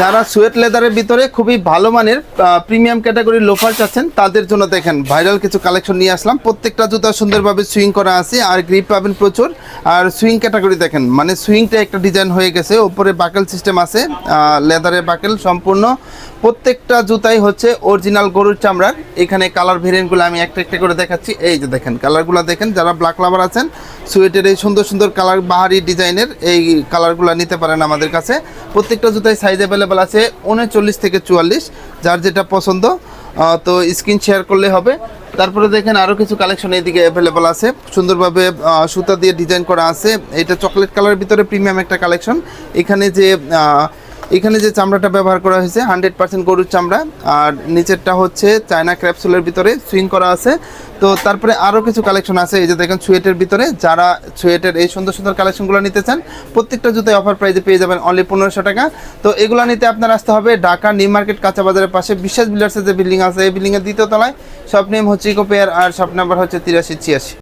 যারা সুয়েট লেদারের ভিতরে খুবই ভালো মানের প্রিমিয়াম ক্যাটাগরির লোফার চাচ্ছেন, তাদের জন্য দেখেন ভাইরাল কিছু কালেকশন নিয়ে আসলাম। প্রত্যেকটা জুতা সুন্দরভাবে সুইং করা আছে আর গ্রিপ পাবেন প্রচুর। আর সুইং ক্যাটাগরি দেখেন মানে সুইংটা একটা ডিজাইন হয়ে গেছে, ওপরে বাকেল সিস্টেম আছে লেদারের বাকেল সম্পূর্ণ। প্রত্যেকটা জুতাই হচ্ছে অরিজিনাল গরুর চামড়ার। এখানে কালার ভেরিয়েন্টগুলো আমি একটা একটা করে দেখাচ্ছি। এই যে দেখেন কালারগুলো দেখেন, যারা ব্ল্যাক লাভার আছেন সুয়েটের এই সুন্দর সুন্দর কালার বাহারি ডিজাইনের এই কালারগুলো নিতে পারেন আমাদের কাছে। প্রত্যেকটা জুতাই সাইজ অ্যাভেলেবেল আছে উনচল্লিশ থেকে চুয়াল্লিশ, যার যেটা পছন্দ তো স্ক্রিন শেয়ার করলে হবে। তারপরে দেখেন আরও কিছু কালেকশন এইদিকে অ্যাভেলেবেল আছে। সুন্দরভাবে সুতা দিয়ে ডিজাইন করা আছে। এটা চকলেট কালারের ভিতরে প্রিমিয়াম একটা কালেকশন এখানে যে এখানে যে চামড়াটা ব্যবহার করা হয়েছে হান্ড্রেড পার্সেন্ট গরুর চামড়া। আর নিচেরটা হচ্ছে চায়না ক্র্যাপসুলের ভিতরে সুইং করা আছে। তো তারপরে আরও কিছু কালেকশন আছে, এই যে দেখেন সুয়েটের ভিতরে। যারা সুয়েটের এই সুন্দর সুন্দর কালেকশনগুলো নিতে চান, প্রত্যেকটা জুতায় অফার প্রাইজে পেয়ে যাবেন অনলি পনেরোশো টাকা। তো এগুলো নিতে আপনার আসতে হবে ঢাকা নিউ মার্কেট কাঁচা বাজারের পাশে। বিশ্বাস বিল্ডার্সের যে বিল্ডিং আছে, এই বিল্ডিংয়ের দ্বিতীয় তলায়। সব নেম হচ্ছে ইকোপেয়ার আর শপ নাম্বার হচ্ছে তিরাশি ছিয়াশি।